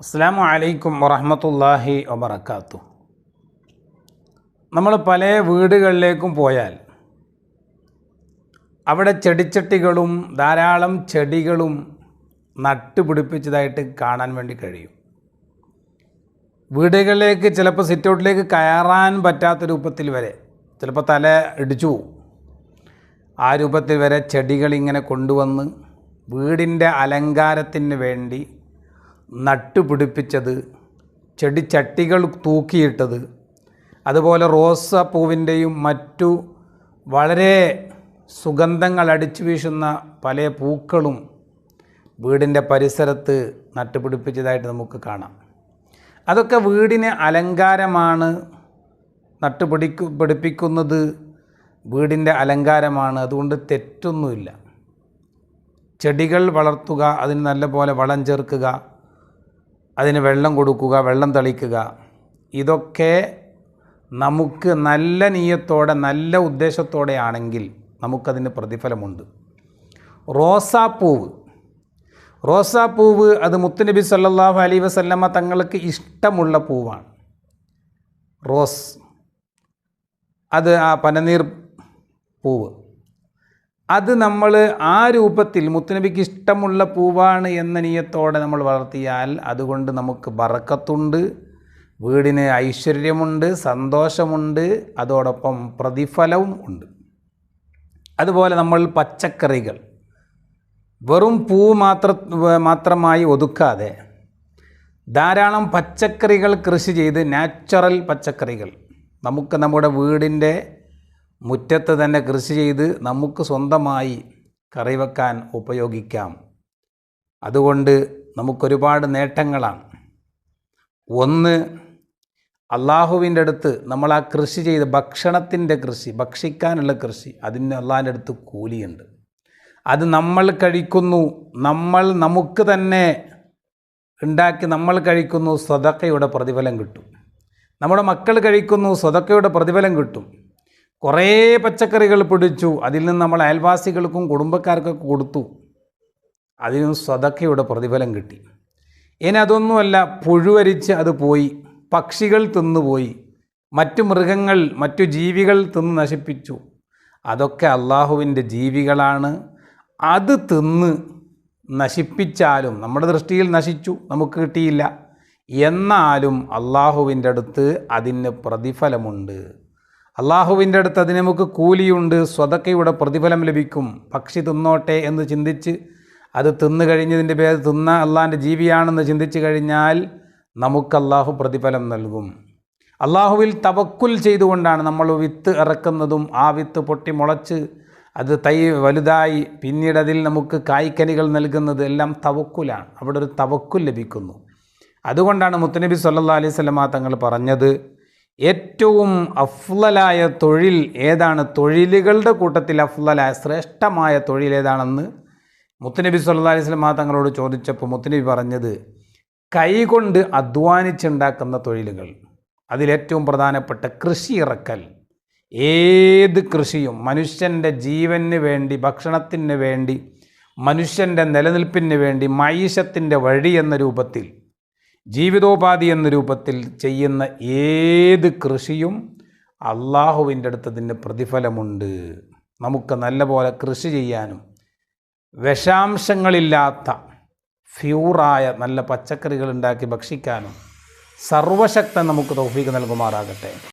അസ്സാം വലൈക്കും വറഹമത്തല്ലാഹി വബർക്കാത്തു നമ്മൾ പല വീടുകളിലേക്കും പോയാൽ അവിടെ ചെടിച്ചട്ടികളും ധാരാളം ചെടികളും നട്ടുപിടിപ്പിച്ചതായിട്ട് കാണാൻ വേണ്ടി കഴിയും. വീടുകളിലേക്ക് ചിലപ്പോൾ സിറ്റൗട്ടിലേക്ക് കയറാൻ പറ്റാത്ത രൂപത്തിൽ വരെ ചിലപ്പോൾ തല ഇടിച്ചു പോവും. ആ രൂപത്തിൽ വരെ ചെടികൾ ഇങ്ങനെ കൊണ്ടുവന്ന് വീടിന്റെ അലങ്കാരത്തിന് വേണ്ടി നട്ടുപിടിപ്പിച്ചത് ചെടിച്ചട്ടികൾ തൂക്കിയിട്ടത് അതുപോലെ റോസാപ്പൂവിന്റെയും മറ്റു വളരെ സുഗന്ധങ്ങൾ അടിച്ചു വീശുന്ന പല പൂക്കളും വീടിന്റെ പരിസരത്ത് നട്ടുപിടിപ്പിച്ചതായിട്ട് നമുക്ക് കാണാം. അതൊക്കെ വീടിന് അലങ്കാരമാണ് നട്ടുപിടിക്കു പിടിപ്പിക്കുന്നത് വീടിന്റെ അലങ്കാരമാണ് അതുകൊണ്ട് തെറ്റൊന്നുമില്ല. ചെടികൾ വളർത്തുക അതിന് നല്ലപോലെ വളം ചേർക്കുക അതിന് വെള്ളം കൊടുക്കുക വെള്ളം തളിക്കുക. ഇതൊക്കെ നമുക്ക് നല്ല നീയത്തോടെ നല്ല ഉദ്ദേശത്തോടെ ആണെങ്കിൽ നമുക്കതിന് പ്രതിഫലമുണ്ട്. റോസാപ്പൂവ്. റോസാപ്പൂവ് അത് മുത്തുനബി സല്ലാഹു അലൈ വസല്ലമ തങ്ങൾക്ക് ഇഷ്ടമുള്ള പൂവാണ്. റോസ്. അത് ആ പനനീർ പൂവ്. അത് നമ്മൾ ആ രൂപത്തിൽ മുത്തുനബിക്ക് ഇഷ്ടമുള്ള പൂവാണ് എന്ന നീയത്തോടെ നമ്മൾ വളർത്തിയാൽ അതുകൊണ്ട് നമുക്ക് ബറക്കത്തുണ്ട് വീടിന് ഐശ്വര്യമുണ്ട് സന്തോഷമുണ്ട് അതോടൊപ്പം പ്രതിഫലവും ഉണ്ട്. അതുപോലെ നമ്മൾ പച്ചക്കറികൾ വെറും പൂ മാത്ര മാത്രമായി ഒതുക്കാതെ ധാരാളം പച്ചക്കറികൾ കൃഷി ചെയ്ത് നാച്ചുറൽ പച്ചക്കറികൾ നമുക്ക് നമ്മുടെ വീടിന്റെ മുറ്റത്ത് തന്നെ കൃഷി ചെയ്ത് നമുക്ക് സ്വന്തമായി കറി വെക്കാൻ ഉപയോഗിക്കാം. അതുകൊണ്ട് നമുക്കൊരുപാട് നേട്ടങ്ങളാണ്. ഒന്ന് അള്ളാഹുവിന്റെ അടുത്ത് നമ്മൾ ആ കൃഷി ചെയ്ത് ഭക്ഷണത്തിന്റെ കൃഷി ഭക്ഷിക്കാനുള്ള കൃഷി അതിന് അള്ളാഹിന്റെ അടുത്ത് കൂലിയുണ്ട്. അത് നമ്മൾ കഴിക്കുന്നു നമ്മൾ നമുക്ക് തന്നെ ഉണ്ടാക്കി നമ്മൾ കഴിക്കുന്നു സ്വതക്കയുടെ പ്രതിഫലം കിട്ടും. നമ്മുടെ മക്കൾ കഴിക്കുന്നു സ്വതക്കയുടെ പ്രതിഫലം കിട്ടും. കുറേ പച്ചക്കറികൾ പിടിച്ചു. അതിൽ നിന്ന് നമ്മൾ അയൽവാസികൾക്കും കുടുംബക്കാർക്കൊക്കെ കൊടുത്തു. അതിനും സ്വതക്കയുടെ പ്രതിഫലം കിട്ടി. ഇനി അതൊന്നുമല്ല പുഴുവരിച്ച് അത് പോയി. പക്ഷികൾ തിന്നുപോയി മറ്റു മൃഗങ്ങൾ മറ്റു ജീവികൾ തിന്ന് നശിപ്പിച്ചു. അതൊക്കെ അള്ളാഹുവിന്റെ ജീവികളാണ്. അത് തിന്ന് നശിപ്പിച്ചാലും നമ്മുടെ ദൃഷ്ടിയിൽ നശിച്ചു നമുക്ക് കിട്ടിയില്ല. എന്നാലും അള്ളാഹുവിന്റെ അടുത്ത് അതിന് പ്രതിഫലമുണ്ട്. അള്ളാഹുവിന്റെ അടുത്ത് അതിന് നമുക്ക് കൂലിയുണ്ട് സ്വതക്കയുടെ പ്രതിഫലം ലഭിക്കും. പക്ഷി തിന്നോട്ടെ എന്ന് ചിന്തിച്ച് അത് തിന്നു കഴിഞ്ഞതിന്റെ പേര് തിന്ന അള്ളാഹിന്റെ ജീവിയാണെന്ന് ചിന്തിച്ചു കഴിഞ്ഞാൽ നമുക്ക് അള്ളാഹു പ്രതിഫലം നൽകും. അള്ളാഹുവിൽ തവക്കുൽ ചെയ്തുകൊണ്ടാണ് നമ്മൾ വിത്ത് ഇറക്കുന്നതും ആ വിത്ത് പൊട്ടി മുളച്ച് അത് തൈ വലുതായി പിന്നീട് അതിൽ നമുക്ക് കായ്ക്കനികൾ നൽകുന്നത് എല്ലാം തവക്കുലാണ്. അവിടെ ഒരു തവക്കുൽ ലഭിക്കുന്നു. അതുകൊണ്ടാണ് മുത്തനബി സല്ലാ അലൈഹി സ്വലമ തങ്ങൾ പറഞ്ഞത് ഏറ്റവും അഫ്ലലായ തൊഴിൽ ഏതാണ്? തൊഴിലുകളുടെ കൂട്ടത്തിൽ അഫ്ലലായ ശ്രേഷ്ഠമായ തൊഴിൽ ഏതാണെന്ന് മുത്തനബി സല്ലാ അലൈഹി വസല്ലം തങ്ങളോട് ചോദിച്ചപ്പോൾ മുത്തനബി പറഞ്ഞത് കൈകൊണ്ട് അധ്വാനിച്ചുണ്ടാക്കുന്ന തൊഴിലുകൾ അതിലേറ്റവും പ്രധാനപ്പെട്ട കൃഷി ഇറക്കൽ. ഏത് കൃഷിയും മനുഷ്യന്റെ ജീവന് വേണ്ടി ഭക്ഷണത്തിന് വേണ്ടി മനുഷ്യന്റെ നിലനിൽപ്പിന് വേണ്ടി മൈഷത്തിന്റെ വഴി എന്ന രൂപത്തിൽ ജീവിതോപാധി എന്ന രൂപത്തിൽ ചെയ്യുന്ന ഏത് കൃഷിയും അള്ളാഹുവിന്റെ അടുത്ത് അതിന് പ്രതിഫലമുണ്ട്. നമുക്ക് നല്ലപോലെ കൃഷി ചെയ്യാനും വിഷാംശങ്ങളില്ലാത്ത ഫ്യൂറായ നല്ല പച്ചക്കറികൾ ഉണ്ടാക്കി ഭക്ഷിക്കാനും സർവശക്തൻ നമുക്ക് തൗഫീക്ക് നൽകുമാറാകട്ടെ.